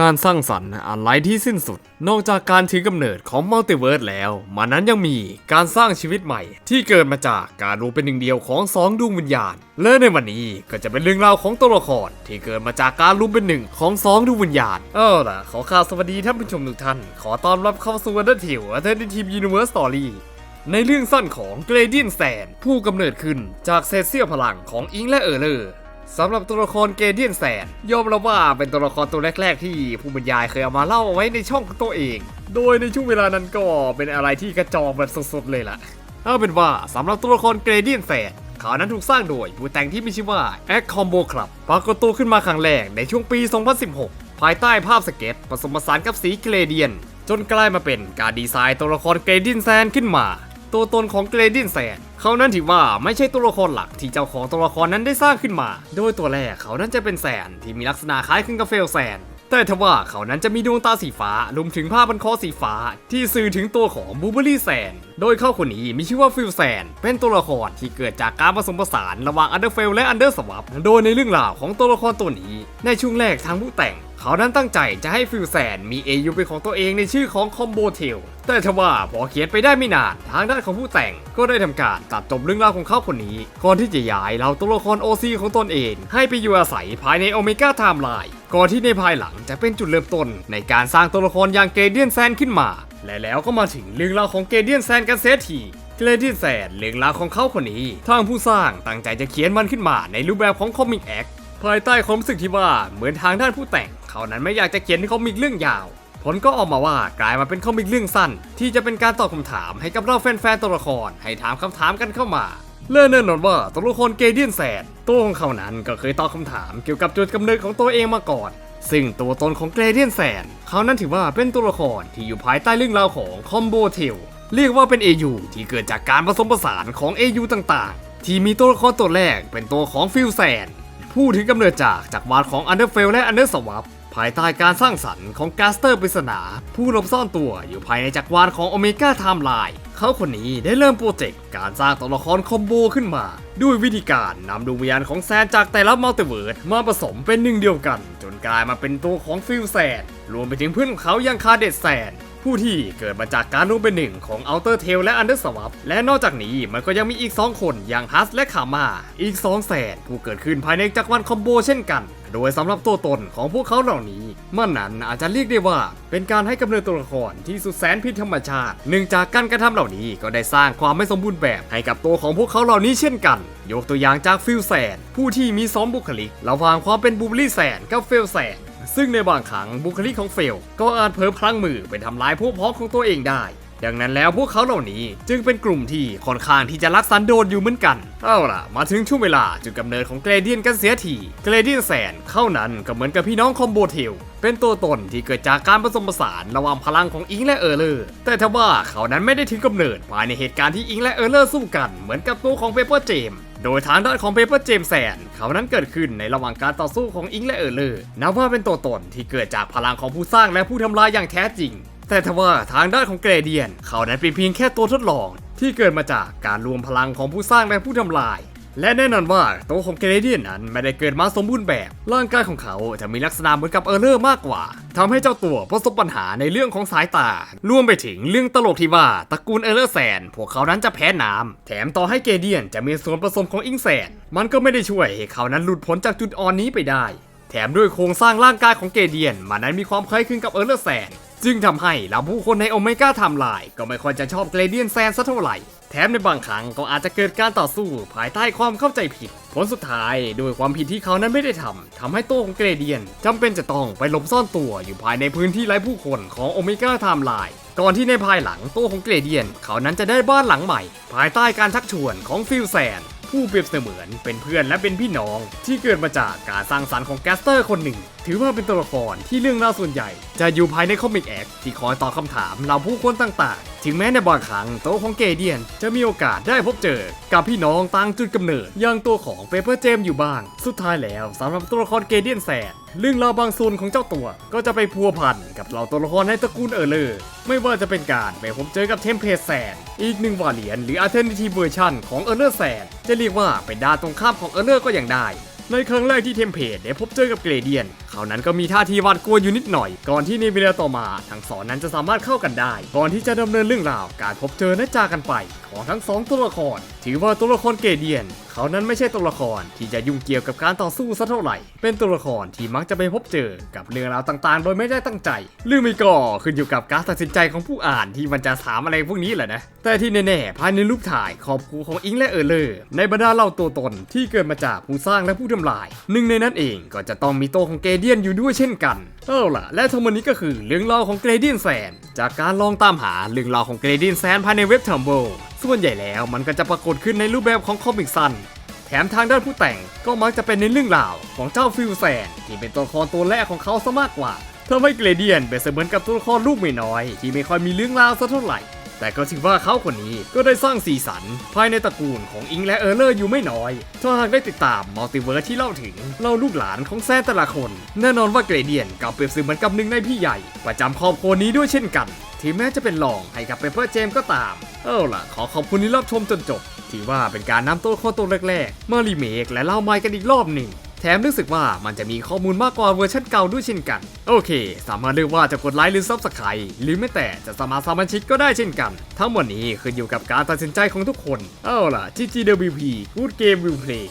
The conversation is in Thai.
การสร้างสรรค์อะไรที่สิ้นสุด นอกจากการถือกำเนิดของมัลติเวิร์สแล้ว มันนั้นยังมีการสร้างชีวิตใหม่ ที่เกิดมาจากการรวมเป็นหนึ่งเดียวของสองดวงวิญญาณ และในวันนี้ก็จะเป็นเรื่องราวของตัวละครที่เกิดมาจากการรวมเป็นหนึ่งของสองดวงวิญญาณ เออล่ะขอข่าวสวัสดีท่านผู้ชมทุกท่าน ขอต้อนรับเข้าสู่วันเดอร์ทิวอัลเทอร์ทีมยูนิเวอร์สตอรี่ในเรื่องสั้นของเกรเดียนแซนผู้กำเนิดขึ้นจากเศษเสี้ยวพลังของอิงและเออร์เลอร์ สำหรับตัวละครเกรเดียนแซนยอมรับว่าเป็นตัวละครตัวแรก ๆ ที่ผู้บรรยายเคยเอามาเล่าเอาไว้ในช่องตัวเอง โดยในช่วงเวลานั้นก็เป็นอะไรที่กระจอกแบบสุดๆเลยล่ะเอาเป็นว่าสำหรับตัวละครเกรเดียนแซนเขานั้นถูกสร้างโดยผู้แต่งที่มีชื่อว่า a c Combo Club ปรากฏตัวขึ้นมาครั้งแรกในช่วงปี 2016 ภายใต้ภาพสเก็ตผสมผสานกับสีเกรเดียน จนกลายมาเป็นการดีไซน์ตัวละครเกรเดียนแซนขึ้นมา ตัวตนของเกรดียนแซนเขานั้นถือว่าไม่ใช่ตัวละครหลักที่เจ้าของตัวละครนั้นได้สร้างขึ้นมา โดยตัวแรกเขานั้นจะเป็นแซนที่มีลักษณะคล้ายคลึงกับเฟลแซนแต่ทว่าเขานั้นจะมีดวงตาสีฟ้ารวมถึงผ้าพันคอสีฟ้า ที่สื่อถึงตัวของบูเบอรี่แซน โดยเขาคนนี้มีชื่อว่าฟิลแซน เป็นตัวละครที่เกิดจากการผสมผสานระหว่างอันเดอร์เฟลและอันเดอร์สวับโดยในเรื่องราวของตัวละครตัวนี้ ในช่วงแรกทางผู้แต่ง เขานั้นตั้งใจจะให้ฟิลแซนมี AU เป็นของตัวเองในชื่อของคอมโบเทลแต่ทว่าพอเขียนไปได้ไม่นานทางด้านของผู้แต่งก็ได้ทำการตัดจบเรื่องราวของเขาคนนี้ก่อนที่จะย้ายเราตัวละคร OC ของตนเอง ให้ไปอยู่อาศัยภายในโอเมก้าไทม์ไลน์ก่อนที่ในภายหลังจะเป็นจุดเริ่มต้น ในการสร้างตัวละครอย่างเกเดียนแซนขึ้นมา และแล้วก็มาถึงเรื่องราวของเกเดียนแซนกันเสียทีเกรดินแซนเรื่องราวของเขาคนนี้ ทางผู้สร้างตั้งใจจะเขียนมันขึ้นมาในรูปแบบของคอมิกแอคภายใต้ความรู้สึกที่ว่าเหมือนทางด้านผู้แต่ง เขานั้นไม่อยากจะเขียนคอมิกเรื่องยาว ผลก็ออกมาว่ากลายมาเป็นคอมิกเรื่องสั้น ที่จะเป็นการตอบคำถามให้กับเราแฟนๆตัวละครให้ถามคำถามกันเข้ามาเลื่อนแน่นอนว่าตัวละครเกเดียนแซนตัวของเขานั้นก็เคยตอบคำถามเกี่ยวกับจุดกำเนิดของตัวเองมาก่อน ซึ่งตัวตนของเกรเดียนแซนเขานั้นถือว่าเป็นตัวละครที่อยู่ภายใต้เรื่องราวของคอมโบเทลเรียกว่าเป็น AU ที่เกิดจากการผสมผสานของ AU ต่างๆ ที่มีตัวละครตัวแรกเป็นตัวของฟิลแซนผู้ถือกำเนิดจากจากวาลของ Underfell และ Underswap ภายใต้การสร้างสรรค์ของกาสเตอร์ปริศนา ผู้หลบซ่อนตัวอยู่ภายในจักรวาลของโอเมก้าไทม์ไลน์เขาคนนี้ได้เริ่มโปรเจกต์การสร้างตัวละครคอมโบขึ้นมา ด้วยวิธีการนำดวงวิญญาณของแซนจากแต่ละมัลติเวิร์สมาผสมเป็นหนึ่งเดียวกัน จนกลายมาเป็นตัวของฟิลแซนรวมไปถึงเพื่อนของเขาอย่างคาเดตแซน ผู้ที่เกิดมาจากการร่วมเป็นหนึ่งของ Outer Tail และ Under Swap และนอกจากนี้มันก็ยังมีอีก 2 คนอย่างฮัสและคามา อีก 2 แสนผู้เกิดขึ้นภายในจักรวาลคอมโบเช่นกัน โดยสำหรับตัวตนของพวกเขาเหล่านี้ มันนั้นอาจจะเรียกได้ว่า เป็นการให้กำเนิดตัวละครที่สุดแสนผิดธรรมชาติเนื่องจากการกระทำเหล่านี้ก็ได้สร้างความไม่สมบูรณ์แบบให้กับตัวของพวกเขาเหล่านี้เช่นกัน ยกตัวอย่างจากฟิลแซนผู้ที่มีสองบุคลิกระหว่างความเป็นบูบอรี่แซนกับเฟลแซน ซึ่งในบางครั้งบุคลิกของเฟล ก็อาจเผลอพลั้งมือไปทำร้ายพวกพ้องของตัวเองได้ ดังนั้นแล้วพวกเขาเหล่านี้จึงเป็นกลุ่มที่ค่อนข้างที่จะรักสันโดษอยู่เหมือนกัน เอาล่ะ มาถึงช่วงเวลาจุดกำเนิดของเกรเดียนกันเสียที เกรเดียนแสนเข้านั้นก็เหมือนกับพี่น้องคอมโบเทลเป็นตัวตนที่เกิดจากการผสมผสานระหว่างพลังของอิงและเออร์เลอร์ แต่ทว่าเขานั้นไม่ได้ถึงกำเนิดภายในเหตุการณ์ที่อิงและเออร์เลอร์สู้กัน เหมือนกับตัวของเปเปอร์เจม โดยทางด้านของเปเปอร์เจมแซนเขานั้นเกิดขึ้นในระหว่างการต่อสู้ของอิงและเออร์เลอร์นับว่าเป็นตัวตนที่เกิดจากพลังของผู้สร้างและผู้ทำลายอย่างแท้จริง แต่ทว่าทางด้านของเกรเดียน เขานั้นเป็นเพียงแค่ตัวทดลอง ที่เกิดมาจากการรวมพลังของผู้สร้างและผู้ทำลาย และแน่นอนว่าตัวของเกรเดียนนั้นไม่ได้เกิดมาสมบูรณ์แบบ ร่างกายของเขาจะมีลักษณะเหมือนกับเออร์เลอร์มากกว่าทำให้เจ้าตัวประสบปัญหาในเรื่องของสายตา รวมไปถึงเรื่องตลกที่ว่าตระกูลเออร์เลอร์แซนพวกเขานั้นจะแพ้น้ำแถมต่อให้เกเดียนจะมีส่วนผสมของอิงแซนมันก็ไม่ได้ช่วยให้เขานั้นหลุดพ้นจากจุดอ่อนนี้ไปได้ แถมด้วยโครงสร้างร่างกายของเกเดียนมันนั้นมีความคล้ายคลึงกับเออร์เลอร์แซน จึงทำให้เหล่าผู้คนในโอเมก้าไทม์ไลน์ก็ไม่ค่อยจะชอบเกรเดียนแซนสักเท่าไหร่ แถมในบางครั้งก็อาจจะเกิดการต่อสู้ภายใต้ความเข้าใจผิด ผลสุดท้ายโดยความผิดที่เขานั้นไม่ได้ทำทำให้ตัวของเกรเดียนจำเป็นจะต้องไปหลบซ่อนตัวอยู่ภายในพื้นที่ไร้ผู้คนของโอเมก้าไทม์ไลน์ก่อนที่ในภายหลังตัวของเกรเดียน เขานั้นจะได้บ้านหลังใหม่ ภายใต้การชักชวนของฟิลแซน ผู้เปรียบเสมือนเป็นเพื่อนและเป็นพี่น้อง ที่เกิดมาจากการสร้างสรรค์ของแกสเตอร์คนหนึ่ง ถือว่าเป็นตัวละครที่เรื่องราวส่วนใหญ่ จะอยู่ภายในคอมิกแอคที่คอยตอบคำถามเหล่าผู้คนต่างๆ ถึงแม้ในบางครั้งตัวของเกเดียน จะมีโอกาสได้พบเจอ กับพี่น้องต่างจุดกำเนิดอย่างตัวของเปเปอร์เจมอยู่บ้าง สุดท้ายแล้วสำหรับตัวละครเกเดียนแสนเรื่องราวบางส่วนของเจ้าตัว ก็จะไปพัวพันกับเหล่าตัวละครในตระกูลเออร์เลอร์ไม่ว่าจะเป็นการไปพบเจอกับเทมเพลแซนอีกหนึ่งวาเลียนหรืออัลเทอร์เนทีเวอร์ชันของเออร์เลอร์แซนจะเรียกว่าเป็นดานตรงข้ามของเออร์เลอร์ก็ยังได้ ในครั้งแรกที่เทมเพลตได้พบเจอกับเกรเดียน เขานั้นก็มีท่าทีหวาดกลัวอยู่นิดหน่อย ก่อนที่ในเวลาต่อมา ทั้งสองนั้นจะสามารถเข้ากันได้ ก่อนที่จะดำเนินเรื่องราวการพบเจอและจากกันไป ของทั้งสองตัวละคร ถือว่าตัวละครเกเดียน เขานั้นไม่ใช่ตัวละครที่จะยุ่งเกี่ยวกับการต่อสู้สักเท่าไหร่ เป็นตัวละครที่มักจะไปพบเจอกับเรื่องราวต่างๆ โดยไม่ได้ตั้งใจเรื่องไม่ก็ขึ้นอยู่กับการตัดสินใจของผู้อ่านที่มันจะถามอะไรพวกนี้แหละนะ แต่ที่แน่ๆภายในรูปถ่ายครอบครัวของอิงและเออร์เลอร์ในบรรดาเหล่าตัวตนที่เกิดมาจากผู้สร้างและผู้ทำลาย หนึ่งในนั้นเองก็จะต้องมีตัวของเกเดียนอยู่ด้วยเช่นกันเอาล่ะ และทั้งหมดนี้ก็คือเรื่องราวของเกรเดียนแซนจากการลองตามหาเรื่องราวของเกรเดียนแซนภายในเว็บเทมเบิลส่วนใหญ่แล้วมันก็จะปรากฏขึ้นในรูปแบบของคอมิกสั้นแถมทางด้านผู้แต่งก็มักจะเป็นในเรื่องราวของเจ้าฟิลแซนที่เป็นตัวละครตัวแรกของเขาซะมากกว่าทำให้เกรเดียนเป็นเสมือนกับตัวละครลูกไม่น้อย ที่ไม่ค่อยมีเรื่องราวสักเท่าไหร่ แต่ก็ถือว่าเขาคนนี้ก็ได้สร้างสีสัน ภายในตระกูลของอิงและเออร์เลอร์อยู่ไม่น้อย ถ้าหากได้ติดตามมัลติเวิร์สที่เล่าถึงเล่าลูกหลานของแซนแต่ละคน แน่นอนว่าเกรเดียนก็เปรียบเสมือนกับหนึ่งในพี่ใหญ่ ประจำครอบครัวนี้ด้วยเช่นกันถึงแม้จะเป็นรองให้กับเปเปอร์เจมก็ตาม เอาล่ะ ขอขอบคุณที่รับชมจนจบ ถือว่าเป็นการนำตัวละคตัวแรกๆมารีเมคและเล่าใหม่กันอีกรอบหนึ่ง แถมรู้สึกว่ามันจะมีข้อมูลมากกว่าเวอร์ชันเก่าด้วยเช่นกัน โอเค สามารถเลือกว่าจะกดไลค์หรือซับสไครต์หรือไม่แต่จะสมัครสมาชิกก็ได้เช่นกัน ทั้งหมดนี้ขึ้นอยู่กับการตัดสินใจของทุกคน เอาล่ะ GGWP Good Game Will Play